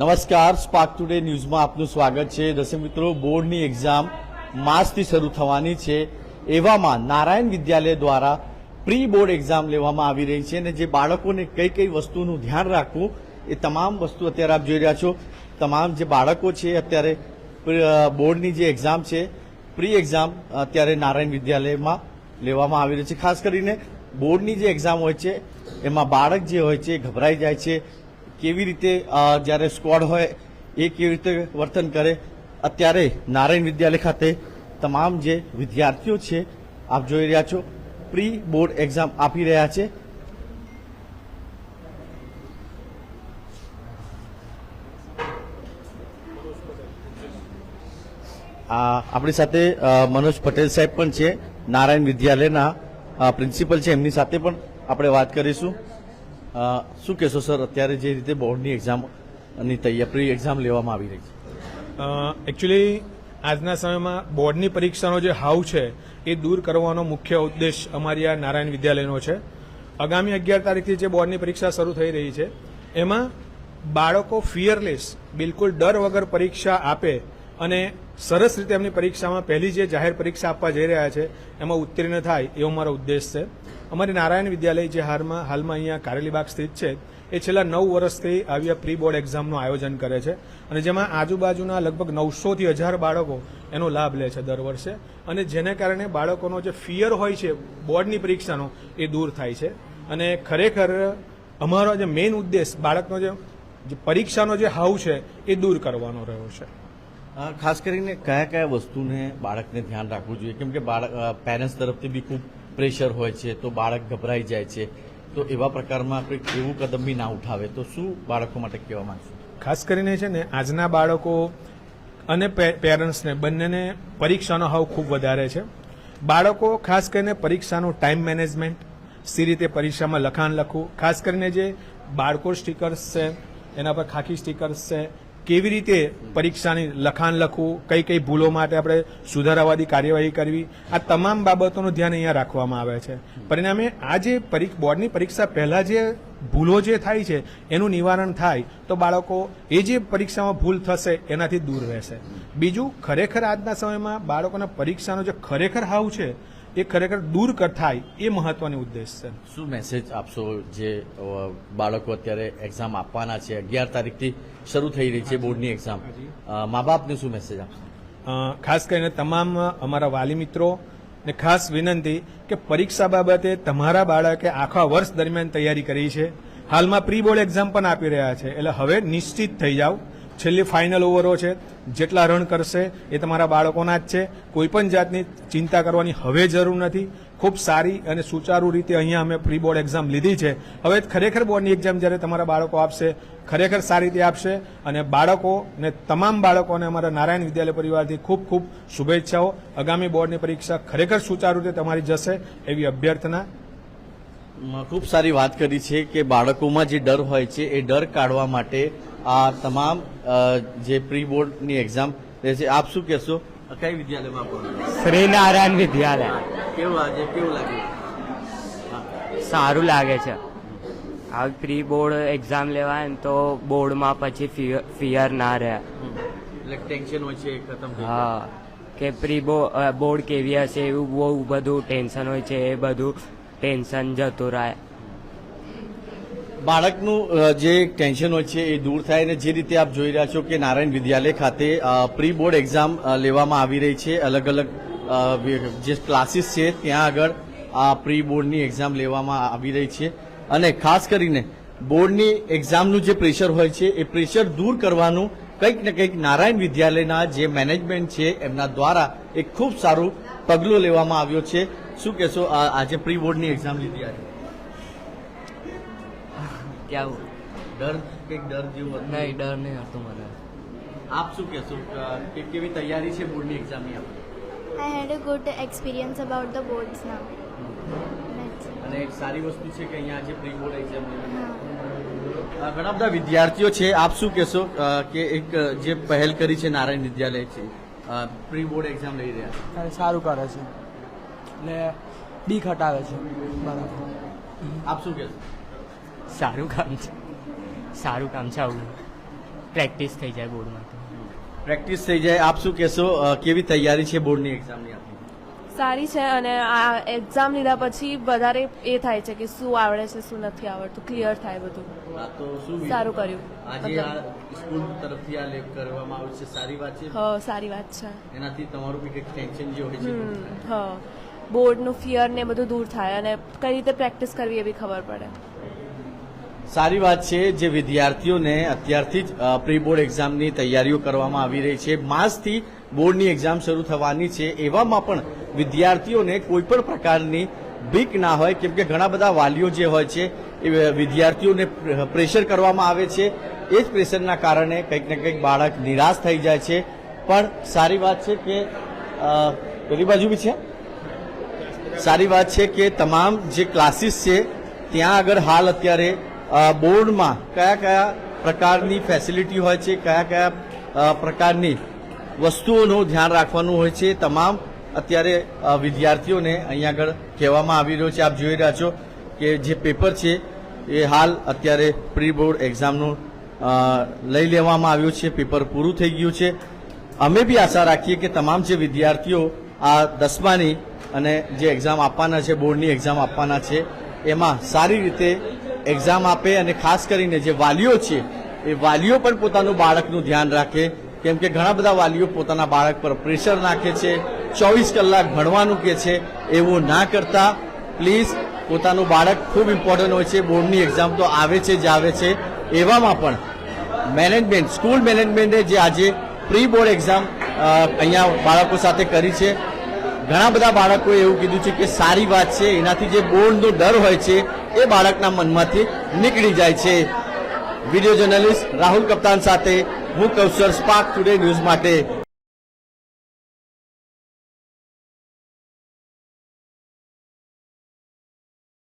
નમસ્કાર spark today ન્યૂઝમાં આપનું સ્વાગત છે. દર્શક મિત્રો, બોર્ડની એક્ઝામ માર્ચથી શરૂ થવાની છે. એવામાં નારાયણ વિદ્યાલય દ્વારા પ્રી બોર્ડ એક્ઝામ લેવામાં આવી રહી છે અને જે બાળકોને કઈ કઈ વસ્તુનું ધ્યાન રાખવું એ તમામ વસ્તુ અત્યારે આપ જોઈ રહ્યા છો. તમામ જે બાળકો છે અત્યારે બોર્ડની જે એક્ઝામ છે પ્રી એક્ઝામ અત્યારે નારાયણ વિદ્યાલયમાં લેવામાં આવી રહી છે. ખાસ કરીને બોર્ડની જે એક્ઝામ હોય છે, એમાં બાળક જે હોય છે ગભરાઈ જાય છે. કેવી રીતે જ્યારે સ્કવોડ હોય, એ કેવી રીતે વર્તન કરે? અત્યારે નારાયણ વિદ્યાલય ખાતે તમામ જે વિદ્યાર્થીઓ છે, આપ જોઈ રહ્યા છો પ્રી બોર્ડ એક્ઝામ આપી રહ્યા છે. આપણી સાથે મનોજ પટેલ સાહેબ પણ છે, નારાયણ વિદ્યાલયના પ્રિન્સિપલ છે, એમની સાથે પણ આપણે વાત કરીશું. શું કહેશો, સર? અત્યારે જે રીતે બોર્ડની એક્ઝામની તૈયારી પ્રી એક્ઝામ લેવામાં આવી રહી છે. એકચ્યુઅલી આજના સમયમાં બોર્ડની પરીક્ષાનો જે હાવ છે, એ દૂર કરવાનો મુખ્ય ઉદ્દેશ અમારી આ નારાયણ વિદ્યાલયનો છે. આગામી અગિયાર તારીખથી જે બોર્ડની પરીક્ષા શરૂ થઈ રહી છે, એમાં બાળકો ફિયરલેસ બિલકુલ ડર વગર પરીક્ષા આપે અને સરસ રીતે એમની પરીક્ષામાં પહેલી જે જાહેર પરીક્ષા આપવા જઈ રહ્યા છે, એમાં ઉત્તીર્ણ થાય એવો મારો ઉદ્દેશ છે. અમારી નારાયણ વિદ્યાલય જે હાલમાં હાલમાં અહીંયા કારેલીબાગ સ્થિત છે, એ છેલ્લા નવ વર્ષથી આવી પ્રી બોર્ડ એક્ઝામનું આયોજન કરે છે અને જેમાં આજુબાજુના લગભગ નવસોથી હજાર બાળકો એનો લાભ લે છે દર વર્ષે અને જેને કારણે બાળકોનો જે ફિયર હોય છે બોર્ડની પરીક્ષાનો એ દૂર થાય છે. અને ખરેખર અમારો જે મેઇન ઉદ્દેશ બાળકનો જે પરીક્ષાનો જે હાવ છે એ દૂર કરવાનો રહ્યો છે. ખાસ કરીને કયા કયા વસ્તુને બાળકને ધ્યાન રાખવું જોઈએ? કેમ કે બાળક પેરેન્ટ્સ તરફથી બી ખૂબ પ્રેશર હોય છે, તો બાળક ગભરાઈ જાય છે. તો એવા પ્રકારમાં કંઈક એવું કદમ બી ના ઉઠાવે? તો શું બાળકો માટે કહેવા માંગશું? ખાસ કરીને છે ને, આજના બાળકો અને પેરેન્ટ્સને બંનેને પરીક્ષાનો હાવ ખૂબ વધારે છે. બાળકો ખાસ કરીને પરીક્ષાનું ટાઈમ મેનેજમેન્ટ સી રીતે પરીક્ષામાં લખાણ લખવું, ખાસ કરીને જે બાળકો સ્ટીકર્સ છે, એના પર ખાખી સ્ટીકર્સ છે કેવી રીતે પરીક્ષાની લખાણ લખવું, કઈ કઈ ભૂલો માટે આપણે સુધારાવાદી કાર્યવાહી કરવી, આ તમામ બાબતોનું ધ્યાન અહીંયા રાખવામાં આવે છે. પરિણામે આ જે બોર્ડની પરીક્ષા પહેલા જે ભૂલો જે થાય છે, એનું નિવારણ થાય, તો બાળકો એ જે પરીક્ષામાં ભૂલ થશે, એનાથી દૂર રહેશે. બીજું, ખરેખર આજના સમયમાં બાળકોના પરીક્ષાનો જે ખરેખર હાવ છે એ ખરેખર દૂર થાય એ મહત્વની ઉદ્દેશ છે. શું મેસેજ આપશો જે બાળકો અત્યારે એક્ઝામ આપવાના છે? અગિયાર તારીખથી શરૂ થઈ રહી છે બોર્ડની એક્ઝામ મા બાપને શું મેસેજ આપશો? ખાસ કરીને તમામ અમારા વાલી મિત્રો ને ખાસ વિનંતી કે પરીક્ષા બાબતે તમારા બાળકે આખા વર્ષ દરમિયાન તૈયારી કરી છે. હાલમાં પ્રી બોર્ડ એક્ઝામ પણ આપી રહ્યા છે. એટલે હવે નિશ્ચિત થઈ જાઓ. છેલ્લી ફાઇનલ ઓવરો છે. જેટલા રન કરશે એ તમારા બાળકોના જ છે. કોઈપણ જાતની ચિંતા કરવાની હવે જરૂર નથી. ખૂબ સારી અને સુચારુ રીતે અહીંયા અમે પ્રી બોર્ડ એક્ઝામ લીધી છે. હવે ખરેખર બોર્ડની એક્ઝામ જ્યારે તમારા બાળકો આપશે, ખરેખર સારી રીતે આપશે અને બાળકોને તમામ બાળકોને અમારા નારાયણ વિદ્યાલય પરિવારથી ખૂબ ખૂબ શુભેચ્છાઓ. આગામી બોર્ડની પરીક્ષા ખરેખર સુચારુ રીતે તમારી જશે એવી અભ્યર્થના. ખૂબ સારી વાત કરી છે કે બાળકોમાં જે ડર હોય છે એ ડર કાઢવા માટે આ તમામ જે પ્રી બોર્ડની એક્ઝામ રહેશે આપ શું કહેશો? કઈ વિદ્યાલયમાં ભણો શ્રીનારાયણ વિદ્યાલય. કેવું આજે કેવું લાગે? સારું લાગે છે. આ પ્રી બોર્ડ એક્ઝામ લેવાય ને તો બોર્ડમાં પછી ફિયર ના રહે. એટલે ટેન્શન હોય છે ખતમ હા. કે પ્રી બોર્ડ કેવી હશે એવું બહુ બધું ટેન્શન હોય છે એ બધું ટેન્શન જતું રહે. બાળકનું જે ટેન્શન હોય છે એ દૂર થાય અને જે રીતે આપ જોઈ રહ્યા છો કે નારાયણ વિદ્યાલય ખાતે પ્રી બોર્ડ એક્ઝામ લેવામાં આવી રહી છે. અલગ અલગ જે ક્લાસીસ છે ત્યાં આગળ આ પ્રી બોર્ડની એક્ઝામ લેવામાં આવી રહી છે. અને ખાસ કરીને બોર્ડની એક્ઝામનું જે પ્રેશર હોય છે એ પ્રેશર દૂર કરવાનું કંઈક ને કંઈક નારાયણ વિદ્યાલયના જે મેનેજમેન્ટ છે એમના દ્વારા એક ખૂબ સારું પગલું લેવામાં આવ્યો છે. શું કહેશો આજે પ્રી બોર્ડની એક્ઝામ લીધી આજે? કેવું ડર કંઈક ડર જેવું નહીં ડર નહીં હતો મને. આપ શું કહેશો? અ, કે કેવી તૈયારી છે બોર્ડની એક્ઝામની આપણી? Had a good experience about the boards now. That's અને એક સારી વસ્તુ છે કે અહીંયા આજે પ્રી બોર્ડ એક્ઝામ. ઘણા બધા વિદ્યાર્થીઓ છે આપ શું કહેશો? કે એક જે પહેલ કરી છે નારાયણ વિદ્યાલય છે પ્રી બોર્ડ એક્ઝામ લઈ રહ્યા છે. સારું કરે છે. એટલે બીક હટાવે છે બરાબર આપ શું કહેશો? સારું કામ છે. સારું કામ છે આવું. પ્રેક્ટિસ થઈ જાય બોર્ડમાં તો. પ્રેક્ટિસ થઈ જાય. આપ શું કહેશો? કેવી તૈયારી છે બોર્ડની એક્ઝામની આપની? સારી છે અને આ એક્ઝામ લીધા પછી વધારે એ થાય છે કે શું આવડે છે શું નથી આવડતું. ક્લિયર થાય બધું. તો શું સારું કર્યું. આજે આ સ્કૂલ તરફથી આ લેબ કરવામાં આવ્યું છે. સારી વાત છે? હ સારી વાત છે. એનાથી તમારું બી કંઈક ટેન્શન જે હોય છે હા. હ બોર્ડનું ફિયર ને બધું દૂર થાય અને કઈ રીતે પ્રેક્ટિસ કરવી એ બી ખબર પડે. સારી વાત છે જે વિદ્યાર્થીઓને અત્યારથી જ પ્રી બોર્ડ એક્ઝામની તૈયારીઓ કરવામાં આવી રહી છે. માસથી બોર્ડની એક્ઝામ શરૂ થવાની છે. એવામાં પણ વિદ્યાર્થીઓને કોઈ પણ પ્રકારની બીક ના હોય, કેમ કે ઘણા બધા વાલીઓ જે હોય છે, એ વિદ્યાર્થીઓને પ્રેશર કરવામાં આવે છે. એ જ પ્રેશરના કારણે કંઈક ને કંઈક બાળક નિરાશ થઈ જાય છે. પણ સારી વાત છે કે પેલી બાજુ બી છે? સારી વાત છે કે તમામ જે ક્લાસીસ છે, ત્યાં આગળ હાલ અત્યારે બોર્ડમાં કયા કયા પ્રકારની ફેસિલિટી હોય છે, કયા કયા પ્રકારની વસ્તુઓનું ધ્યાન રાખવાનું હોય છે તમામ અત્યારે વિદ્યાર્થીઓને અહીંયા આગળ કહેવામાં આવી રહ્યો છે. આપ જોઈ રહ્યા છો કે જે પેપર છે એ હાલ અત્યારે પ્રી બોર્ડ એક્ઝામનું લઈ લેવામાં આવ્યું છે. પેપર પૂરું થઈ ગયું છે. અમે બી આશા રાખીએ કે તમામ જે વિદ્યાર્થીઓ આ દસમાની અને જે એક્ઝામ આપવાના છે, બોર્ડની એક્ઝામ આપવાના છે, એમાં સારી રીતે એક્ઝામ આપે અને ખાસ કરીને જે વાલીઓ છે, એ વાલીઓ પણ પોતાનું બાળકનું ધ્યાન રાખે. કેમ કે ઘણા બધા વાલીઓ પોતાના બાળક પર પ્રેશર નાખે છે, ચોવીસ કલાક ભણવાનું કે છે, એવું ના કરતા. પ્લીઝ પોતાનું બાળક ખૂબ ઇમ્પોર્ટન્ટ હોય છે, બોર્ડની એક્ઝામ તો આવે છે જ આવે છે. એવામાં પણ મેનેજમેન્ટ સ્કૂલ મેનેજમેન્ટે જે આજે પ્રી બોર્ડ એક્ઝામ અહીંયા બાળકો સાથે કરી છે. ઘણા બધા બાળકોએ એવું કીધું છે કે સારી વાત છે, એનાથી જે બોર્ડનો ડર હોય છે એ બાળકના મનમાંથી નીકળી જાય છે. વીડિયો જર્નલિસ્ટ રાહુલ કપ્તાન સાથે હું કૌશલ સ્પાર્ક ટુડે ન્યૂઝ માટે